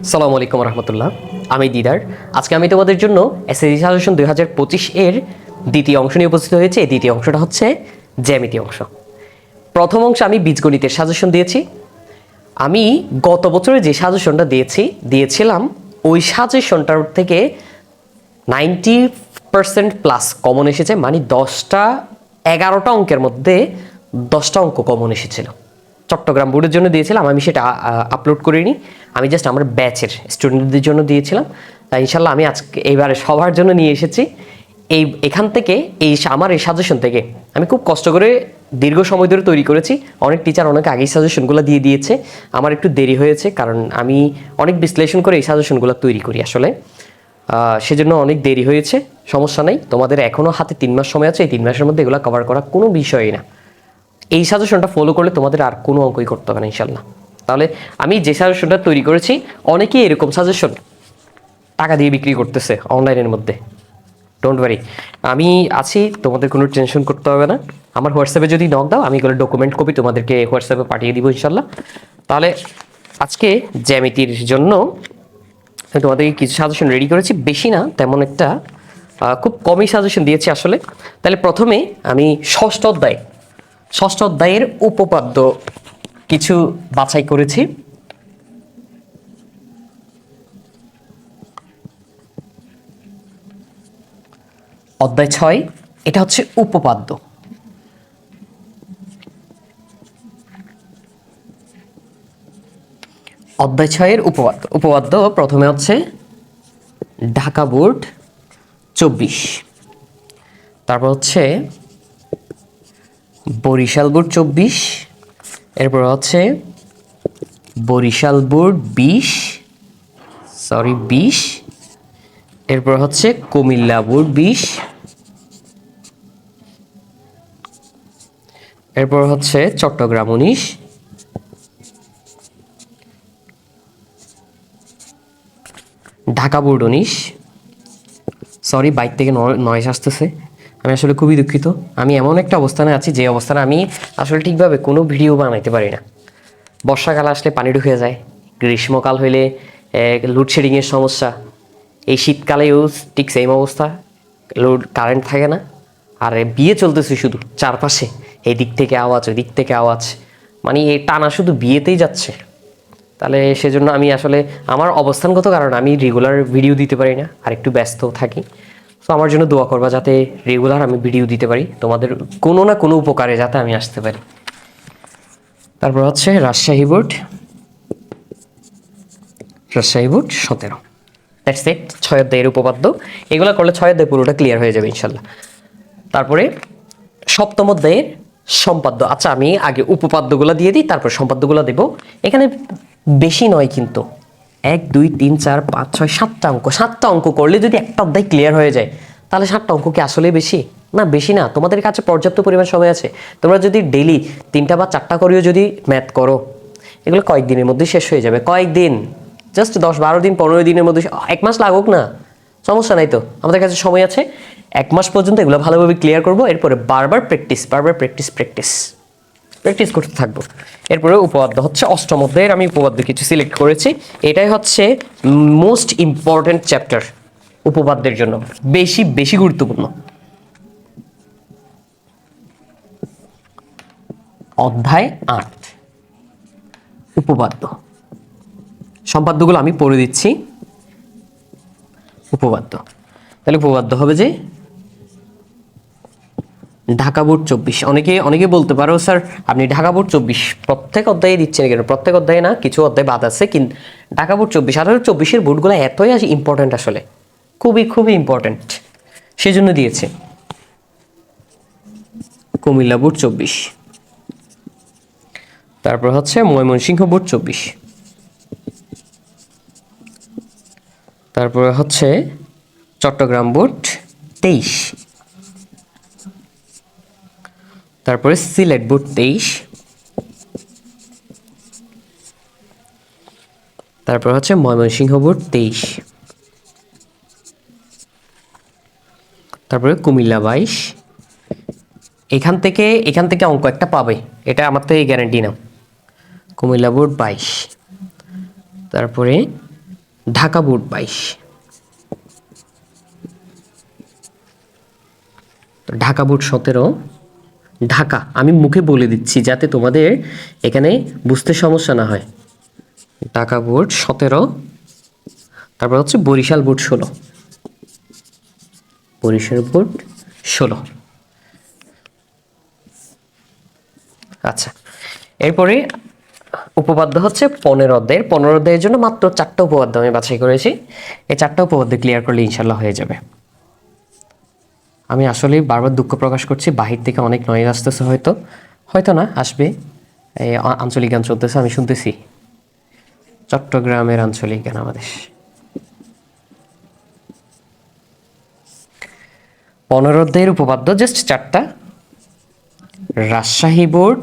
সালামু আলাইকুম রহমতুল্লাহ। আমি দিদার। আজকে আমি তোমাদের জন্য এসএসসি সাজেশন দুই হাজার পঁচিশ এর দ্বিতীয় অংশ নিয়ে উপস্থিত হয়েছে। এই দ্বিতীয় অংশটা হচ্ছে জ্যামিতি অংশ। প্রথম অংশ আমি বীজগণিতের সাজেশন দিয়েছি। আমি গত বছরে যে সাজেশনটা দিয়েছি, দিয়েছিলাম, ওই সাজেশনটার থেকে নাইনটি পার্সেন্ট প্লাস কমন এসেছে মানে দশটা, এগারোটা অঙ্কের মধ্যে দশটা অঙ্ক কমন এসেছিল। চট্টগ্রাম বোর্ডের জন্য দিয়েছিলাম, আমি সেটা আপলোড করিনি। আমি জাস্ট আমার ব্যাচের স্টুডেন্টদের জন্য দিয়েছিলাম। তাই ইনশাল্লাহ আমি আজকে, এইবারে সবার জন্য নিয়ে এসেছি। এই, এখান থেকে, এই আমার এই সাজেশন থেকে, আমি খুব কষ্ট করে দীর্ঘ সময় ধরে তৈরি করেছি। অনেক টিচার অনেক আগেই সাজেশনগুলো দিয়ে দিয়েছে। আমার একটু দেরি হয়েছে, কারণ আমি অনেক বিশ্লেষণ করে এই সাজেশনগুলো তৈরি করি আসলে। সেজন্য অনেক দেরি হয়েছে, সমস্যা নেই। তোমাদের এখনও হাতে তিন মাস সময় আছে, এই তিন মাসের মধ্যে এগুলো কভার করা কোনো বিষয়ই না। এই সাজেশনটা ফলো করলে তোমাদের আর কোনো অঙ্কই করতে হবে না, ইনশাল্লাহ। তাহলে আমি যে সাজেশনটা তৈরি করেছি, অনেকেই এরকম সাজেশন টাকা দিয়ে বিক্রি করতেছে অনলাইনের মধ্যে। ডোন্ট ওয়ারি আমি আছি, তোমাদের কোনো টেনশন করতে হবে না। আমার হোয়াটসঅ্যাপে যদি নক দাও, আমি এগুলো ডকুমেন্ট কপি তোমাদেরকে হোয়াটসঅ্যাপে পাঠিয়ে দিব, ইনশাল্লাহ। তাহলে আজকে জ্যামিতির জন্য তোমাদেরকে কিছু সাজেশন রেডি করেছি। বেশি না, তেমন একটা খুব কমই সাজেশন দিয়েছি আসলে। তাহলে প্রথমে আমি ষষ্ঠ অধ্যায় ষষ্ঠ অধ্যায়ের উপপাদ্য কিছু বাছাই করেছি। অধ্যায় ছয়, এটা হচ্ছে উপপাদ্য। অধ্যায় ছয়ের উপপাদ্য উপপাদ্য প্রথমে হচ্ছে ঢাকা বোর্ড চব্বিশ। তারপর হচ্ছে বরিশাল বোর্ড চব্বিশ, এরপর হচ্ছে বরিশাল বোর্ড বিশ সরি বিশ, এরপর হচ্ছে কুমিল্লা বোর্ড বিশ, এরপর হচ্ছে চট্টগ্রাম উনিশ, ঢাকা বোর্ড উনিশ সরি বাইক থেকে নয়েস আসতেছে। আমি আসলে খুবই দুঃখিত। আমি এমন একটা অবস্থানে আছি, যে অবস্থানে আমি আসলে ঠিকভাবে কোনো ভিডিও বানাইতে পারি না। বর্ষাকাল আসলে পানি ঢুকে যায়, গ্রীষ্মকাল হইলে লোডশেডিংয়ের সমস্যা। এই শীতকালেও ঠিক সেম অবস্থা লোড কারেন্ট থাকে না। আর বিয়ে চলতেছে শুধু, চারপাশে এই দিক থেকে আওয়াজ ওই দিক থেকে আওয়াজ। মানে এই টানা শুধু বিয়েতেই যাচ্ছে। তাহলে সেজন্য আমি আসলে, আমার অবস্থানগত কারণ আমি রেগুলার ভিডিও দিতে পারি না আর একটু ব্যস্ত থাকি। তো আমার জন্য দোয়া করবা যাতে রেগুলার আমি ভিডিও দিতে পারি। তোমাদের কোনো না কোনো উপকারে যাতে আমি আসতে পারি। তারপর হচ্ছে রাজশাহী বোর্ড। রাজশাহী বোর্ড সতেরো। দ্যাটস ইট ছয় অধ্যায়ের উপপাদ্য। এগুলো করলে ছয় অধ্যায় পুরোটা ক্লিয়ার হয়ে যাবে ইনশাল্লাহ। তারপরে সপ্তম অধ্যায়ের সম্পাদ্য। আচ্ছা আমি আগে উপপাদ্যগুলো দিয়ে দিই, তারপর সম্পাদ্যগুলো দেব। এখানে বেশি নয় কিন্তু। এক, দুই, তিন, চার, পাঁচ, ছয়, সাতটা অঙ্ক। সাতটা অঙ্ক করলে যদি একটা অধ্যায় ক্লিয়ার হয়ে যায়, তাহলে সাতটা অঙ্ক কি আসলে বেশি? না বেশি না। তোমাদের কাছে পর্যাপ্ত পরিমাণ সময় আছে। তোমরা যদি ডেলি তিনটা বা চারটা করেও যদি ম্যাথ করো, এগুলো কয়েকদিনের মধ্যে শেষ হয়ে যাবে। কয়েকদিন জাস্ট দশ, বারো দিন, পনেরো দিনের মধ্যে, এক মাস লাগুক না। সমস্যা নাই তো। আমাদের কাছে সময় আছে। এক মাস পর্যন্ত এগুলো ভালোভাবে ক্লিয়ার করব। এরপরে বারবার প্র্যাকটিস বারবার প্র্যাকটিস প্র্যাকটিস প্র্যাকটিস করতে থাকব। এরপরে উপপাদ্য হচ্ছে অষ্টম অধ্যায়ের, আমি উপপাদ্য কিছু সিলেক্ট করেছি। এটাই হচ্ছে মোস্ট ইম্পর্ট্যান্ট চ্যাপ্টার উপপাদ্যের জন্য, বেশি বেশি গুরুত্বপূর্ণ। অধ্যায় আট, উপপাদ্য। সম্পাদ্যগুলো আমি পড়ে দিচ্ছি। উপপাদ্য। তাহলে উপপাদ্য হবে যে ঢাকা বোর্ড চব্বিশ। অনেকে অনেকে বলতে পারো, স্যার, আপনি ঢাকা বোর্ড চব্বিশ প্রত্যেক অধ্যায়ে দিচ্ছেন কেন? প্রত্যেক অধ্যায়ে না, কিছু অধ্যায় বাদ আছে কিন্তু ঢাকা বোর্ড চব্বিশ। আঠারো চব্বিশের বোর্ডগুলো এতই আসে ইম্পর্ট্যান্ট আসলে। খুবই খুবই ইম্পর্ট্যান্ট সেজন্য দিয়েছে। কুমিল্লা বোর্ড চব্বিশ। তারপর হচ্ছে ময়মনসিংহ বোর্ড চব্বিশ। তারপরে হচ্ছে চট্টগ্রাম বোর্ড তেইশ। তারপরে সিলেট বোর্ড তেইশ। তারপর হচ্ছে ময়মনসিংহ বোর্ড তেইশ। তারপরে কুমিল্লা বাইশ। এখান থেকে এখান থেকে অঙ্ক একটা পাবে, এটা আমার থেকে গ্যারান্টি নাও কুমিল্লা বোর্ড বাইশ। তারপরে ঢাকা বোর্ড বাইশ। ঢাকা বোর্ড সতেরো। ঢাকা। আমি মুখে বলে দিচ্ছি যাতে তোমাদের এখানে বুঝতে সমস্যা না হয়। ঢাকা বোর্ড সতেরো, তারপর হচ্ছে বরিশাল বোর্ড ষোলো। বরিশাল বোর্ড ষোলো। আচ্ছা এরপরে উপপাদ্য হচ্ছে পনেরো অধ্যায়ের। পনেরো অধ্যায়ের জন্য মাত্র চারটা উপপাদ্য আমি বাছাই করেছি। এই চারটা উপপাদ্য ক্লিয়ার করলে ইনশাল্লাহ হয়ে যাবে। আমি আসলে বারবার দুঃখ প্রকাশ করছি। বাহির থেকে অনেক নয়েজ আসতেছে হয়তো। হয়তো না, আসবে। এই আঞ্চলিক গান চলতেছে, আমি শুনতেছি। চট্টগ্রামের আঞ্চলিক গান আমাদের। পনেরো অধ্যায়ের উপপাদ্য জাস্ট চারটা। রাজশাহী বোর্ড,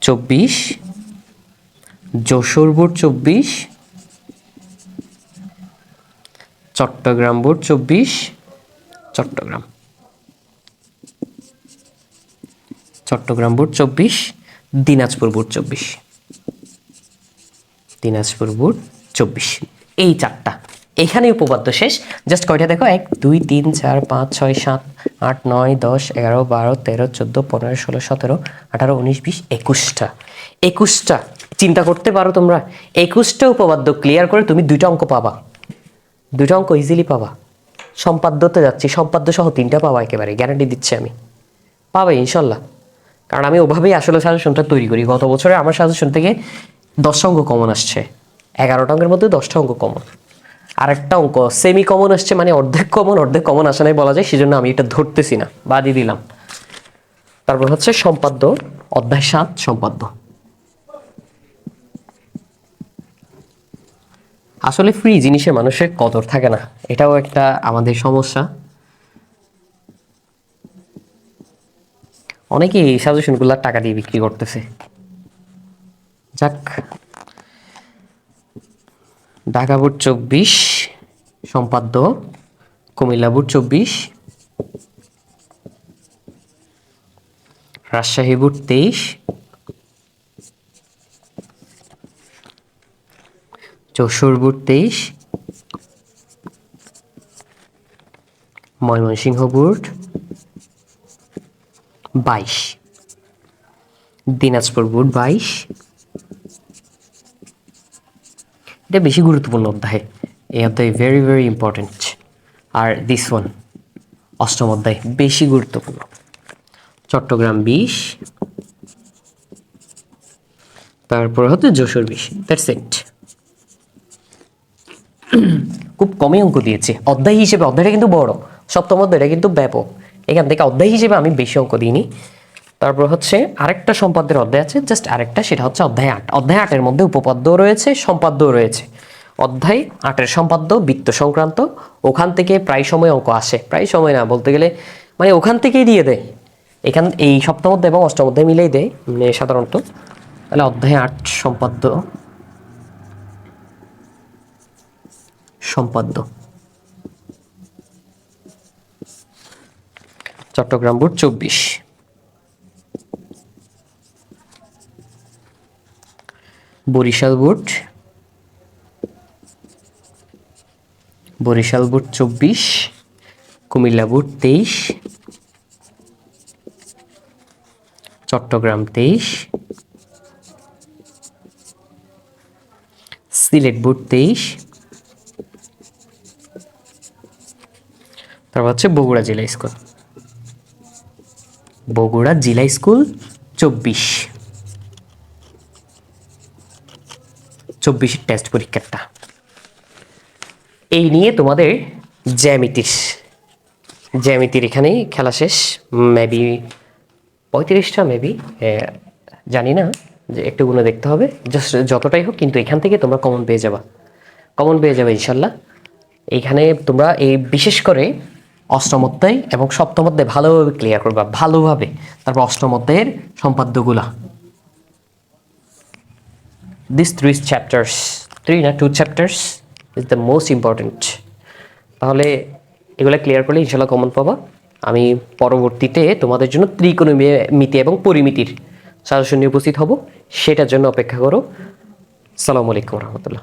চব্বিশ। যশোর বোর্ড, চব্বিশ। চট্টগ্রাম বোর্ড, চব্বিশ। চট্টগ্রাম। চট্টগ্রাম বোর্ড চব্বিশ, দিনাজপুর বোর্ড চব্বিশ। দিনাজপুর বোর্ড চব্বিশ। এই চারটা। এখানে উপপাদ্য শেষ। জাস্ট কয়টা দেখো? এক, দুই, তিন, চার, পাঁচ, ছয়, সাত, আট, নয়, দশ, এগারো, বারো, তেরো, চোদ্দ, পনেরো, ষোলো, সতেরো, আঠারো, উনিশ, বিশ, একুশটা। একুশটা। চিন্তা করতে পারো তোমরা। একুশটা উপপাদ্য ক্লিয়ার করে তুমি দুইটা অঙ্ক পাবা। দুইটা অঙ্ক ইজিলি পাবা। সম্পাদ্যতে যাচ্ছি। সম্পাদ্য সহ তিনটা পাওয়া একেবারে গ্যারান্টি দিচ্ছি আমি। পাবে, ইনশাল্লাহ। কারণ আমি ওভাবেই আসলে সাজেশনটা তৈরি করি। গত বছরে আমার সাজেশন থেকে দশটা অঙ্ক কমন আসছে। এগারোটা অঙ্কের মধ্যে দশটা অঙ্ক কমন আরেকটা অঙ্ক সেমি কমন আসছে মানে অর্ধেক কমন অর্ধেক কমন আসে নাই বলা যায়, সেজন্য আমি এটা ধরতেছি না, বাদই দিলাম। তারপর হচ্ছে সম্পাদ্য, অধ্যায় সাত, সম্পাদ্য। আসলে ফ্রি জিনিসের মানুষের কদর থাকে না। এটাও একটা আমাদের সমস্যা। অনেকেই এই সাজেশনগুলো টাকা দিয়ে বিক্রি করতেছে। যাক। ঢাকা বোর্ড চব্বিশ, সম্পাদ্য কুমিল্লা বোর্ড চব্বিশ, রাজশাহী বোর্ড তেইশ যশোর বোর্ড তেইশ, ময়মনসিংহ বোর্ড বাইশ, দিনাজপুর বোর্ড বাইশ। এটা বেশি গুরুত্বপূর্ণ অধ্যায়। এই অধ্যায় ভেরি ভেরি ইম্পর্টেন্ট আর দিস ওয়ান অষ্টম অধ্যায়, বেশি গুরুত্বপূর্ণ। চট্টগ্রাম বিশ, তারপর হচ্ছে যশোর বিশ। দ্যাটস ইট খুব কমই অঙ্ক দিয়েছে। অধ্যায় হিসেবে, অধ্যায়টা কিন্তু বড়। সপ্তম অধ্যায়টা কিন্তু ব্যাপক। এখান থেকে অধ্যায় হিসেবে আমি বেশি অঙ্ক দিইনি। তারপর হচ্ছে আরেকটা সম্পাদ্যের অধ্যায় আছে জাস্ট আরেকটা, সেটা হচ্ছে অধ্যায় আট। অধ্যায় আটের মধ্যে উপপাদ্য রয়েছে, সম্পাদ্য রয়েছে। অধ্যায় আটের সম্পাদ্য বৃত্ত সংক্রান্ত। ওখান থেকে প্রায় সময় অঙ্ক আসে। প্রায় সময় না, বলতে গেলে মানে ওখান থেকেই দিয়ে দেয়। এখান, এই সপ্তম অধ্যায় এবং অষ্টম অধ্যায় মিলেই দেয় সাধারণত। তাহলে অধ্যায় আট সম্পাদ্য সম্পাদ্য। চট্টগ্রাম বোর্ড চব্বিশ। বরিশাল বোর্ড। বরিশাল বোর্ড চব্বিশ, কুমিল্লা বোর্ড তেইশ, চট্টগ্রাম তেইশ, সিলেট বোর্ড তেইশ তারপর হচ্ছে বগুড়া জেলা স্কুল। বগুড়া জেলা স্কুল চব্বিশ। চব্বিশের টেস্ট পরীক্ষাটা। এই নিয়ে তোমাদের জ্যামিতির জ্যামিতির এখানেই খেলা শেষ। মেবি পঁয়ত্রিশটা মেবি জানি না, যে একটু গুলো দেখতে হবে। জাস্ট যতটাই হোক, কিন্তু এখান থেকে তোমরা কমন পেয়ে যাবা। কমন পেয়ে যাবে, ইনশাল্লাহ। এইখানে তোমরা এই বিশেষ করে অষ্টম অধ্যায় এবং সপ্তম অধ্যায় ভালোভাবে ক্লিয়ার করবা, ভালোভাবে। তারপর অষ্টম অধ্যায়ের সম্পাদ্যগুলা। দিস থ্রি চ্যাপ্টার্স থ্রি না two chapters is the most important তাহলে এগুলো ক্লিয়ার করলে ইনশাল্লাহ কমন পাবা। আমি পরবর্তীতে তোমাদের জন্য ত্রিকোণমিতি এবং পরিমিতির সাজেশন নিয়ে উপস্থিত হব। সেটার জন্য অপেক্ষা করো। সালামু আলাইকুম রহমতুল্লাহ।